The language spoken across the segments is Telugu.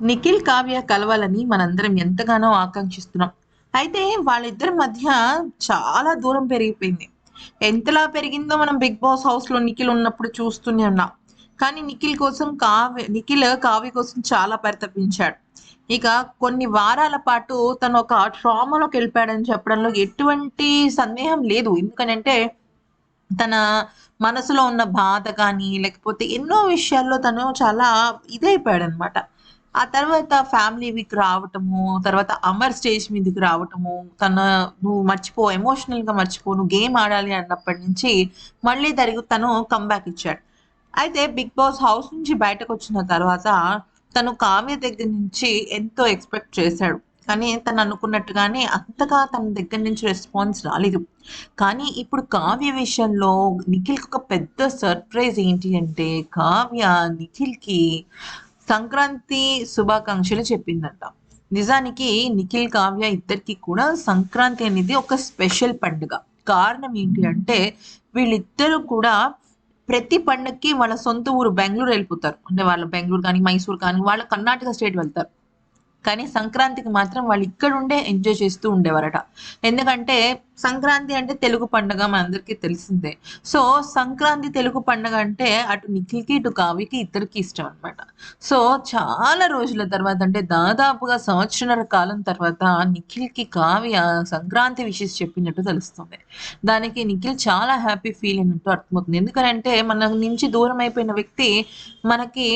నిఖిల్ కావ్య కలవాలని మనందరం ఎంతగానో ఆకాంక్షిస్తున్నాం. అయితే వాళ్ళిద్దరి మధ్య చాలా దూరం పెరిగిపోయింది. ఎంతలా పెరిగిందో మనం బిగ్ బాస్ హౌస్లో నిఖిల్ ఉన్నప్పుడు చూస్తూనే ఉన్నాం. కానీ నిఖిల్ కోసం కావ్య నిఖిల్ కావ్య కోసం చాలా పరితపించాడు. ఇక కొన్ని వారాల పాటు తను ఒక ట్రామాలోకి వెళ్ళిపోయాడని చెప్పడంలో ఎటువంటి సందేహం లేదు. ఎందుకనంటే తన మనసులో ఉన్న బాధ కానీ లేకపోతే ఎన్నో విషయాల్లో తను చాలా ఇదైపోయాడు అనమాట ఆ తర్వాత ఫ్యామిలీ వీక్ రావటము తర్వాత అమర్ స్టేజ్ మీదకి రావటము తన నువ్వు మర్చిపో ఎమోషనల్గా మర్చిపో నువ్వు గేమ్ ఆడాలి అన్నప్పటి నుంచి మళ్ళీ తరిగి తను కంబ్యాక్ ఇచ్చాడు. అయితే బిగ్ బాస్ హౌస్ నుంచి బయటకు వచ్చిన తర్వాత తను కావ్య దగ్గర నుంచి ఎంతో ఎక్స్పెక్ట్ చేశాడు. కానీ తను అనుకున్నట్టుగానే అంతగా తన దగ్గర నుంచి రెస్పాన్స్ రాలేదు. కానీ ఇప్పుడు కావ్య విషయంలో నిఖిల్కి ఒక పెద్ద సర్ప్రైజ్ ఏంటి అంటే కావ్య నిఖిల్కి సంక్రాంతి శుభాకాంక్షలు చెప్పిందంట. నిజానికి నిఖిల్ కావ్య ఇద్దరికి కూడా సంక్రాంతి అనేది ఒక స్పెషల్ పండుగ. కారణం ఏంటి అంటే వీళ్ళిద్దరూ కూడా ప్రతి పండగకి వాళ్ళ సొంత ఊరు బెంగళూరు వెళ్ళిపోతారు. అంటే వాళ్ళ బెంగళూరు కానీ మైసూర్ కానీ వాళ్ళ కర్ణాటక స్టేట్ వెళ్తారు. కానీ సంక్రాంతికి మాత్రం వాళ్ళు ఇక్కడ ఉండే ఎంజాయ్ చేస్తూ ఉండేవారట. ఎందుకంటే సంక్రాంతి అంటే తెలుగు పండుగ మనందరికీ తెలిసిందే. సో సంక్రాంతి తెలుగు పండుగ అంటే అటు నిఖిల్కి ఇటు కావ్యకి ఇద్దరికి ఇష్టం అనమాట సో చాలా రోజుల తర్వాత అంటే దాదాపుగా సంవత్సరాల కాలం తర్వాత నిఖిల్కి కావ్య సంక్రాంతి విషయం చెప్పినట్టు తెలుస్తుంది. దానికి నిఖిల్ చాలా హ్యాపీ ఫీల్ అయినట్టు అర్థమవుతుంది. ఎందుకంటే మన నుంచి దూరం అయిపోయిన వ్యక్తి మనకి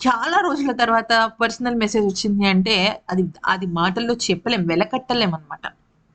చాలా రోజుల తర్వాత పర్సనల్ మెసేజ్ వచ్చింది అంటే అది అది మాటల్లో చెప్పలేం వెలకట్టలేం అనమాట